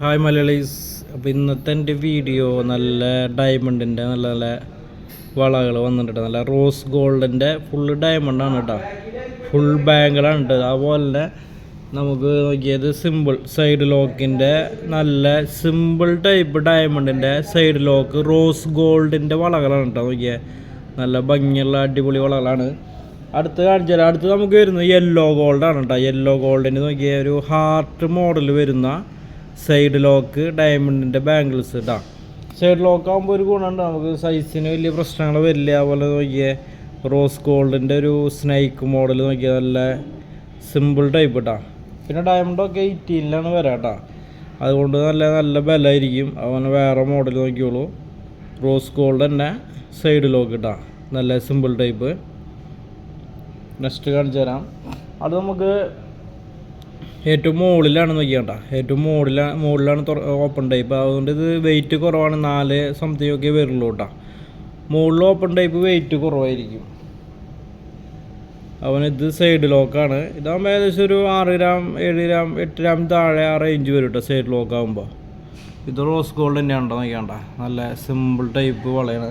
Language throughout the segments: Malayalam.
ഹായ് മലയാളീസ്. അപ്പോൾ ഇന്നത്തെ എന്റെ വീഡിയോ നല്ല ഡയമണ്ടിന്റെ നല്ല നല്ല വളകൾ വന്നിട്ടുണ്ട്. നല്ല റോസ് ഗോൾഡിന്റെ ഫുള്ള് ഡയമണ്ടാണ് കേട്ടോ ഫുൾ ബാങ്കിളാണ് കേട്ടോ അതുപോലെ നമുക്ക് നോക്കിയത് സിമ്പിൾ സൈഡ് ലോക്കിന്റെ നല്ല സിമ്പിൾ ടൈപ്പ് ഡയമണ്ടിന്റെ സൈഡ് ലോക്ക് റോസ് ഗോൾഡിന്റെ വളകളാണ് കേട്ടോ നോക്കിയത് നല്ല ഭംഗിയുള്ള അടിപൊളി വളകളാണ്. അടുത്ത് കാണിച്ചാൽ അടുത്ത് നമുക്ക് വരുന്നത് യെല്ലോ ഗോൾഡാണ് കേട്ടോ യെല്ലോ ഗോൾഡിന് നോക്കിയ ഒരു ഹാർട്ട് മോഡൽ വരുന്ന സൈഡ് ലോക്ക് ഡയമണ്ടിന്റെ ബാംഗിൾസ് ഇടാം. സൈഡ് ലോക്ക് ആകുമ്പോൾ ഒരു ഗുണമുണ്ട്. നമുക്ക് സൈസിന് വലിയ പ്രശ്നങ്ങൾ വരില്ല. അതുപോലെ നോക്കിയേ റോസ് ഗോൾഡിന്റെ ഒരു സ്നൈക്ക് മോഡൽ നോക്കിയാൽ നല്ല സിമ്പിൾ ടൈപ്പ് ഇട്ടാ പിന്നെ ഡയമണ്ടൊക്കെ എയ്റ്റീനിലാണ് വരാം കേട്ടോ. അതുകൊണ്ട് നല്ല നല്ല ബലമായിരിക്കും. അതുപോലെ വേറെ മോഡൽ നോക്കിയോളൂ. റോസ് ഗോൾഡ് തന്നെ സൈഡ് ലോക്ക് ഇട്ടാ നല്ല സിമ്പിൾ ടൈപ്പ് നെക്സ്റ്റ് കാണിച്ചു തരാം. അത് നമുക്ക് ഏറ്റവും മുകളിലാണ് നോക്കിയാണ്ട ഏറ്റവും മുകളിലാണ് മുകളിലാണ് ഓപ്പൺ ടൈപ്പ് അതുകൊണ്ട് ഇത് വെയിറ്റ് കുറവാണ്. നാല് സംതിങ് ഒക്കെ വരുള്ളൂ കേട്ടോ മുകളിൽ ഓപ്പൺ ടൈപ്പ് വെയിറ്റ് കുറവായിരിക്കും. അവൻ ഇത് സൈഡ് ലോക്കാണ് ഇതാകുമ്പോൾ ഏകദേശം ഒരു ആറ് ഗ്രാം ഏഴ് ഗ്രാം എട്ട് ഗ്രാം താഴെ ആ റേഞ്ച് വരും കേട്ടോ സൈഡ് ലോക്ക് ആകുമ്പോൾ ഇത് റോസ് ഗോൾഡ് തന്നെയാണ് ഉണ്ടോ നോക്കിയാണ്ട നല്ല സിമ്പിൾ ടൈപ്പ് വളയാണ്.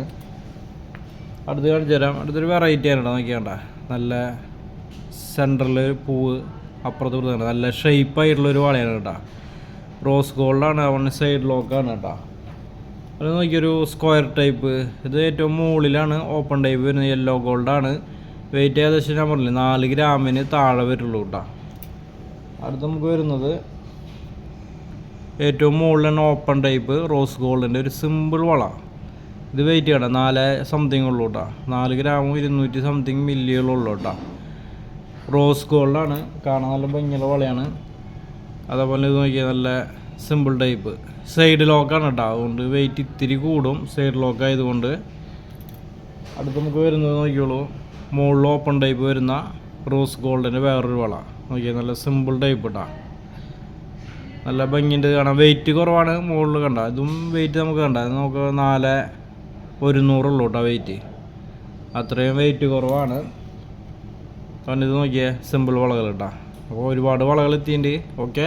അടുത്ത് കാണിച്ചു തരാം അടുത്തൊരു വെറൈറ്റി ആണ് കേട്ടോ നോക്കിയാണ്ട നല്ല സെന്ററിൽ പൂവ്. അപ്പുറത്ത് ഇപ്പുറത്ത് നല്ല ഷേപ്പായിട്ടുള്ളൊരു വളയാണ് കേട്ടോ. റോസ് ഗോൾഡാണ് വൺ സൈഡ് ലോക്കാണ് കേട്ടോ. അത് നോക്കിയൊരു സ്ക്വയർ ടൈപ്പ് ഇത് ഏറ്റവും മുകളിലാണ് ഓപ്പൺ ടൈപ്പ് വരുന്നത് യെല്ലോ ഗോൾഡാണ് വെയിറ്റ് ഏകദേശം ഞാൻ പറഞ്ഞില്ലേ നാല് ഗ്രാമിന് താഴെ വരുള്ളൂ കേട്ടോ. അടുത്ത് നമുക്ക് വരുന്നത് ഏറ്റവും മുകളിലാണ് ഓപ്പൺ ടൈപ്പ് റോസ് ഗോൾഡിന്റെ ഒരു സിമ്പിൾ വള. ഇത് വെയിറ്റ് ചെയ്യണം നാല് സംതിങ് ഉള്ളൂ കേട്ടോ. നാല് ഗ്രാമും ഇരുന്നൂറ്റി സംതിങ് മില്ലിയുള്ളൂ കേട്ടോ. റോസ് ഗോൾഡാണ്. കാണാൻ നല്ല ഭംഗിയുള്ള വളയാണ്. അതേപോലെ ഇത് നോക്കിയാൽ നല്ല സിമ്പിൾ ടൈപ്പ് സൈഡ് ലോക്കാണ് കേട്ടോ അതുകൊണ്ട് വെയിറ്റ് ഇത്തിരി കൂടും. സൈഡ് ലോക്ക് ആയതുകൊണ്ട് അടുത്ത് നമുക്ക് വരുന്നത് നോക്കിയോളൂ. മുകളിൽ ഓപ്പൺ ടൈപ്പ് വരുന്ന റോസ് ഗോൾഡിന്റെ വേറൊരു വള. നോക്കിയാൽ നല്ല സിമ്പിൾ ടൈപ്പ് കേട്ടോ നല്ല ഭംഗിന്റെ കാണാം വെയിറ്റ് കുറവാണ് മുകളിൽ കണ്ട. ഇതും വെയിറ്റ് നമുക്ക് കണ്ട. നമുക്ക് നാല് ഒരുന്നൂറുള്ളൂ കേട്ടോ വെയിറ്റ് അത്രയും വെയിറ്റ് കുറവാണ്. കാരണം ഇത് നോക്കിയേ സിമ്പിൾ വളകൾ കേട്ടോ അപ്പോൾ ഒരുപാട് വളകൾ എത്തിയിട്ടുണ്ട് ഓക്കെ